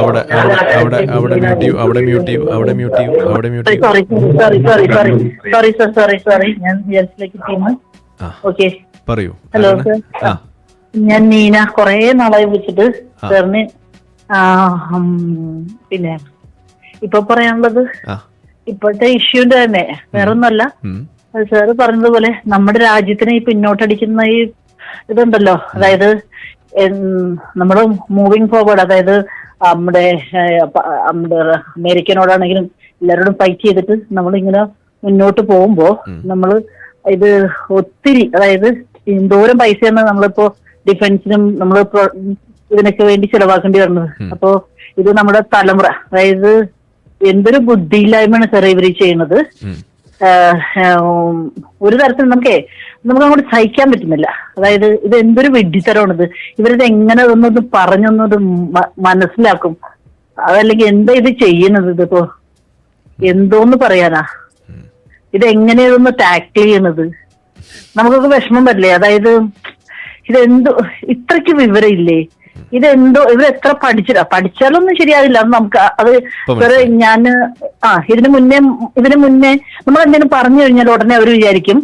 അവിടെ അവിടെ അവിടെ അവിടെ മ്യൂട്ട് ചെയ്യൂ അവിടെ മ്യൂട്ട് ചെയ്യൂ അവിടെ മ്യൂട്ട് ചെയ്യൂ അവിടെ മ്യൂട്ട് ചെയ്യൂ. Sorry sorry sorry sorry sorry sir sorry sorry ഞാൻ ഓക്കെ പറയൂ. Hello, sir. ഞാൻ നീന കൊറേ നാളായി വിളിച്ചിട്ട്. സാറിന്. പിന്നെ ഇപ്പൊ പറയാനുള്ളത് ഇപ്പോഴത്തെ ഇഷ്യൂന്റെ തന്നെ. വേറൊന്നല്ല ഒന്നല്ല സാറ് പറഞ്ഞതുപോലെ നമ്മുടെ രാജ്യത്തിനെ ഈ പിന്നോട്ടടിക്കുന്ന ഈ ഇതുണ്ടല്ലോ. അതായത് നമ്മൾ മൂവിങ് ഫോർവേഡ് അതായത് നമ്മുടെ നമ്മുടെ അമേരിക്കനോടാണെങ്കിലും എല്ലാവരോടും ഫൈറ്റ് ചെയ്തിട്ട് നമ്മൾ ഇങ്ങനെ മുന്നോട്ട് പോകുമ്പോൾ. നമ്മൾ ഇത് ഒത്തിരി അതായത് എന്തോരം പൈസയാണ് നമ്മളിപ്പോ ഡിഫൻസിനും നമ്മൾ ഇതിനൊക്കെ വേണ്ടി ചെലവാക്കേണ്ടി വരുന്നത്. അപ്പോ ഇത് നമ്മുടെ തലമുറ അതായത് എന്തൊരു ബുദ്ധിയില്ലായ്മയാണ് സാറേ ഇവർ ചെയ്യുന്നത് ഒരു തരത്തിൽ നമുക്കേ നമുക്ക് അങ്ങോട്ട് സഹിക്കാൻ പറ്റുന്നില്ല. അതായത് ഇത് എന്തൊരു വെഡിത്തരമാണിത് ഇവരിത് എങ്ങനെ ഒന്നൊന്ന് പറഞ്ഞൊന്നത് മനസ്സിലാക്കും. അതല്ലെങ്കിൽ എന്താ ഇത് ചെയ്യുന്നത് ഇതിപ്പോ? എന്തോന്ന് പറയാനാ. ഇത് എങ്ങനെയൊന്ന് ടാക്കിൾ ചെയ്യണത്? നമുക്കൊക്കെ വിഷമം വരില്ലേ? അതായത് ഇതെന്തോ ഇത്രയ്ക്ക് വിവരമില്ലേ? ഇതെന്തോ ഇവർ എത്ര പഠിച്ചില്ല പഠിച്ചാലൊന്നും ശരിയാവില്ല. അത് നമുക്ക് അത് വേറെ ഞാൻ ഞാൻ ആ ഇതിനു മുന്നേ ഇതിന് മുന്നേ നമ്മൾ എന്തെങ്കിലും പറഞ്ഞു കഴിഞ്ഞാൽ ഉടനെ അവർ വിചാരിക്കും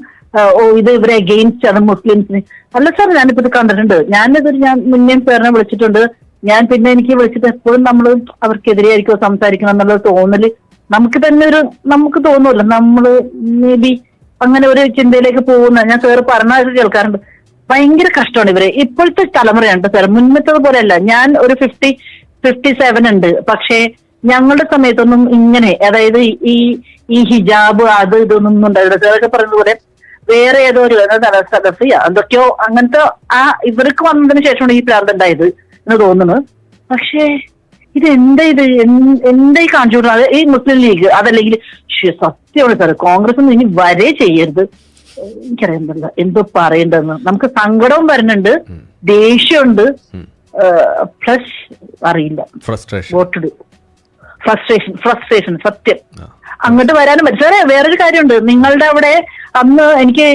ഓ ഇത് ഇവരെ അഗെയിൻസ്റ്റ് ആണ് മുസ്ലിംസിന് അല്ല സാർ ഞാനിപ്പോ ഇത് കണ്ടിട്ടുണ്ട്. ഞാനിത് ഞാൻ മുന്നേ പേരിനെ വിളിച്ചിട്ടുണ്ട്. ഞാൻ പിന്നെ എനിക്ക് വിളിച്ചിട്ട് എപ്പോഴും നമ്മൾ അവർക്കെതിരെയായിരിക്കും സംസാരിക്കണം എന്നുള്ള തോന്നൽ നമുക്ക് തന്നെ ഒരു നമുക്ക് തോന്നുമല്ലോ നമ്മൾ മേ ബി അങ്ങനെ ഒരു ചിന്തയിലേക്ക് പോകുന്ന ഞാൻ സാറ് പറഞ്ഞ കേൾക്കാറുണ്ട്. ഭയങ്കര കഷ്ടമാണ് ഇവർ. ഇപ്പോഴത്തെ തലമുറയുണ്ട് സാർ മുന്നത്തത് പോലെയല്ല. ഞാൻ ഒരു ഫിഫ്റ്റി ഫിഫ്റ്റി സെവൻ ഉണ്ട്. പക്ഷേ ഞങ്ങളുടെ സമയത്തൊന്നും ഇങ്ങനെ അതായത് ഈ ഈ ഹിജാബ് അത് ഇതൊന്നും ഉണ്ടായിരുന്നു സാറൊക്കെ പറഞ്ഞതുപോലെ വേറെ ഏതോ ഒരു സദസ്സിയ എന്തൊക്കെയോ അങ്ങനത്തെ ആ ഇവർക്ക് വന്നതിന് ശേഷമാണ് ഈ പ്രാന്ത് ഉണ്ടായത് എന്ന് തോന്നുന്നു. പക്ഷേ ഇത് എന്താ ഇത്? എന്തായി കാണിച്ചു കൊടുക്കുന്നത്? ഈ മുസ്ലിം ലീഗ് അതല്ലെങ്കിൽ സത്യമാണ് സാർ കോൺഗ്രസ് ഇനി വരെ ചെയ്യരുത്. എനിക്കറിയണ്ടല്ല എന്തോ പറയണ്ടെന്ന് നമുക്ക് സങ്കടവും വരുന്നുണ്ട്. ദേഷ്യമുണ്ട്. പ്ലസ് അറിയില്ല. ഫ്രസ്ട്രേഷൻ ഫ്രസ്ട്രേഷൻ ഫ്രസ്ട്രേഷൻ സത്യം. അങ്ങോട്ട് വരാനും പറ്റും സാറേ വേറൊരു കാര്യമുണ്ട്. നിങ്ങളുടെ അവിടെ അന്ന് എനിക്ക്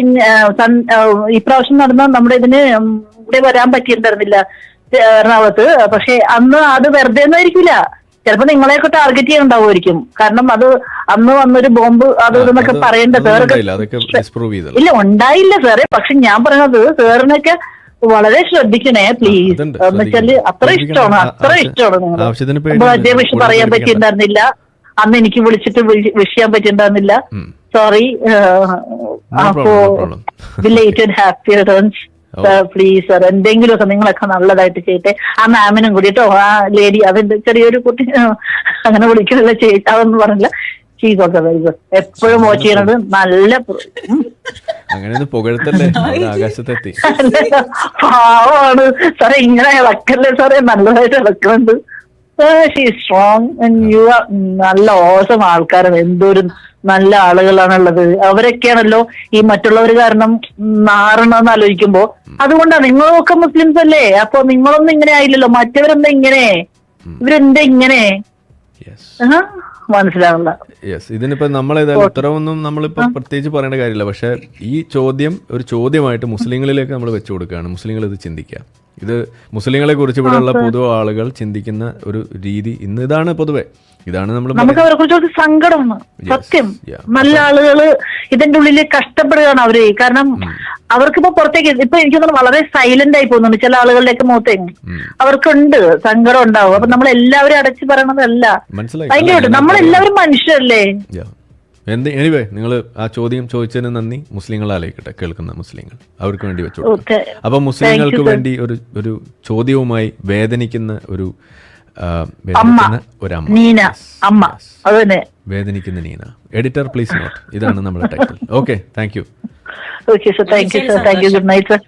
ഇപ്രാവശ്യം നടന്ന നമ്മുടെ ഇതിന് ഇവിടെ വരാൻ പറ്റിയിട്ടുണ്ടായിരുന്നില്ല എറണാകുളത്ത്. പക്ഷെ അന്ന് അത് വെറുതെ ഒന്നും ചിലപ്പോ നിങ്ങളെയൊക്കെ ടാർഗറ്റ് ചെയ്യുന്നുണ്ടാവുമായിരിക്കും കാരണം അത് അന്ന് വന്നൊരു ബോംബ് അത് ഇതെന്നൊക്കെ അത് പറയേണ്ട സാറൊക്കെ ഇല്ല ഉണ്ടായില്ല സാറേ പക്ഷെ ഞാൻ പറയുന്നത് സാറിനൊക്കെ വളരെ ശ്രദ്ധിക്കണേ പ്ലീസ് എന്ന് വെച്ചാൽ അത്ര ഇഷ്ടമാണ് അത്ര ഇഷ്ടമാണ് നിങ്ങൾ ബർത്ത്ഡേ വിഷ് പറയാൻ. പറ്റിയിട്ടുണ്ടായിരുന്നില്ല അന്ന് എനിക്ക് വിളിച്ചിട്ട് വിഷ് ചെയ്യാൻ പറ്റിയിട്ടുണ്ടായിരുന്നില്ല സോറി അപ്പോ no happy returns. Please sir എന്തെങ്കിലുമൊക്കെ നിങ്ങളൊക്കെ നല്ലതായിട്ട് ചെയ്യട്ടെ. ആ മാമിനും കൂടി കേട്ടോ ആ ലേഡി അതിന്റെ ചെറിയൊരു കുട്ടി അങ്ങനെ വിളിക്കുന്നില്ല ചെയ് അതൊന്നും പറഞ്ഞില്ല ചെയ്തൊക്കെ വെരി ഗുഡ് എപ്പോഴും വാച്ച് ചെയ്യണത് നല്ല. അങ്ങനെയൊന്നും പുകഴ്ത്തല്ലേ? ആകാശത്തെത്തി. പാവമാണ്. സാറേ ഇങ്ങനെ ഇളക്കല്ലേ സാറേ നല്ലതായിട്ട് ഇളക്കുന്നുണ്ട്. സ്ട്രോങ് യു ആർ നല്ല ഓസം ആൾക്കാരാണ്. എന്തോരം നല്ല ആളുകളാണുള്ളത്. അവരൊക്കെയാണല്ലോ ഈ മറ്റുള്ളവർ കാരണം നാറണമെന്ന് ആലോചിക്കുമ്പോ. അതുകൊണ്ടാണ് നിങ്ങളൊക്കെ മുസ്ലിംസ് അല്ലേ? അപ്പൊ നിങ്ങളൊന്നും ഇങ്ങനെ ആയില്ലല്ലോ. മറ്റവരെന്താ ഇങ്ങനെ? ഇവരെന്താ ഇങ്ങനെ? മനസ്സിലാവില്ല യെസ് ഇതിനിപ്പോ നമ്മളേതായാലും ഉത്തരവൊന്നും നമ്മളിപ്പോ പ്രത്യേകിച്ച് പറയേണ്ട കാര്യമില്ല. പക്ഷെ ഈ ചോദ്യം ഒരു ചോദ്യമായിട്ട് മുസ്ലിങ്ങളിലേക്ക് നമ്മൾ വെച്ചു കൊടുക്കുകയാണ്. മുസ്ലിങ്ങൾ ഇത് ചിന്തിക്കുക. ഇത് മുസ്ലിങ്ങളെ കുറിച്ച് ഇവിടെയുള്ള പൊതു ആളുകൾ ചിന്തിക്കുന്ന ഒരു രീതി ഇന്ന് ഇതാണ് പൊതുവെ. ഇതാണ് നമ്മൾ നമുക്ക് അവരെ കുറിച്ചൊരു സങ്കടമാണ് സത്യം. നല്ല ആളുകൾ ഇതിന്റെ ഉള്ളിൽ കഷ്ടപ്പെടുകയാണ് അവർ. കാരണം അവർക്കിപ്പോ പുറത്തേക്ക് ഇപ്പൊ എനിക്ക് തോന്നുന്നു വളരെ സൈലന്റ് ആയി പോകുന്നുണ്ട് ചില ആളുകളിലേക്ക് മുഖത്തേക്ക് ഉം. അവർക്കുണ്ട് സങ്കടം ഉണ്ടാവും. അപ്പൊ നമ്മൾ എല്ലാവരും അടച്ചു പറയണതല്ല. ഭയങ്കരമായിട്ട്. നമ്മളെല്ലാവരും മനുഷ്യരല്ലേ. എന്ത് എനിവേ നിങ്ങൾ ആ ചോദ്യം ചോദിച്ചതിന് നന്ദി. മുസ്ലിങ്ങളാലേക്കട്ടെ കേൾക്കുന്ന മുസ്ലിങ്ങൾ. അവർക്ക് വേണ്ടി വെച്ചു. അപ്പൊ മുസ്ലിങ്ങൾക്ക്. വേണ്ടി ഒരു ഒരു ചോദ്യവുമായി വേദനിക്കുന്ന ഒരു വേദനിക്കുന്ന ഒരു അമ്മ നീന അമ്മ. yes. അത് തന്നെ വേദനിക്കുന്ന നീന. എഡിറ്റർ പ്ലീസ് നോട്ട് ഇതാണ് നമ്മുടെ title okay thank you okay sir thank you sir thank you good night sir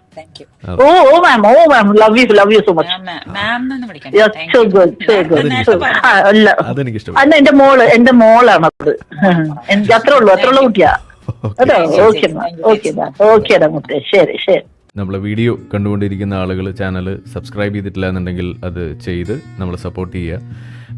oh oh ma'am oh ma'am love you love you so much so good so good അല്ല. എന്റെ മോൾ എന്റെ മോളാണ് അത് എനിക്ക് അത്രേ ഉള്ളൂ അത്ര ഉള്ള കുട്ടിയാ. അതെ ഓക്കെ ഓക്കെ ഓക്കെ മുത്തേ ശരി ശരി. നമ്മളെ വീഡിയോ കണ്ടുകൊണ്ടിരിക്കുന്ന ആളുകൾ ചാനൽ സബ്സ്ക്രൈബ് ചെയ്തിട്ടില്ല എന്നുണ്ടെങ്കിൽ അത് ചെയ്ത് നമ്മളെ സപ്പോർട്ട് ചെയ്യുക.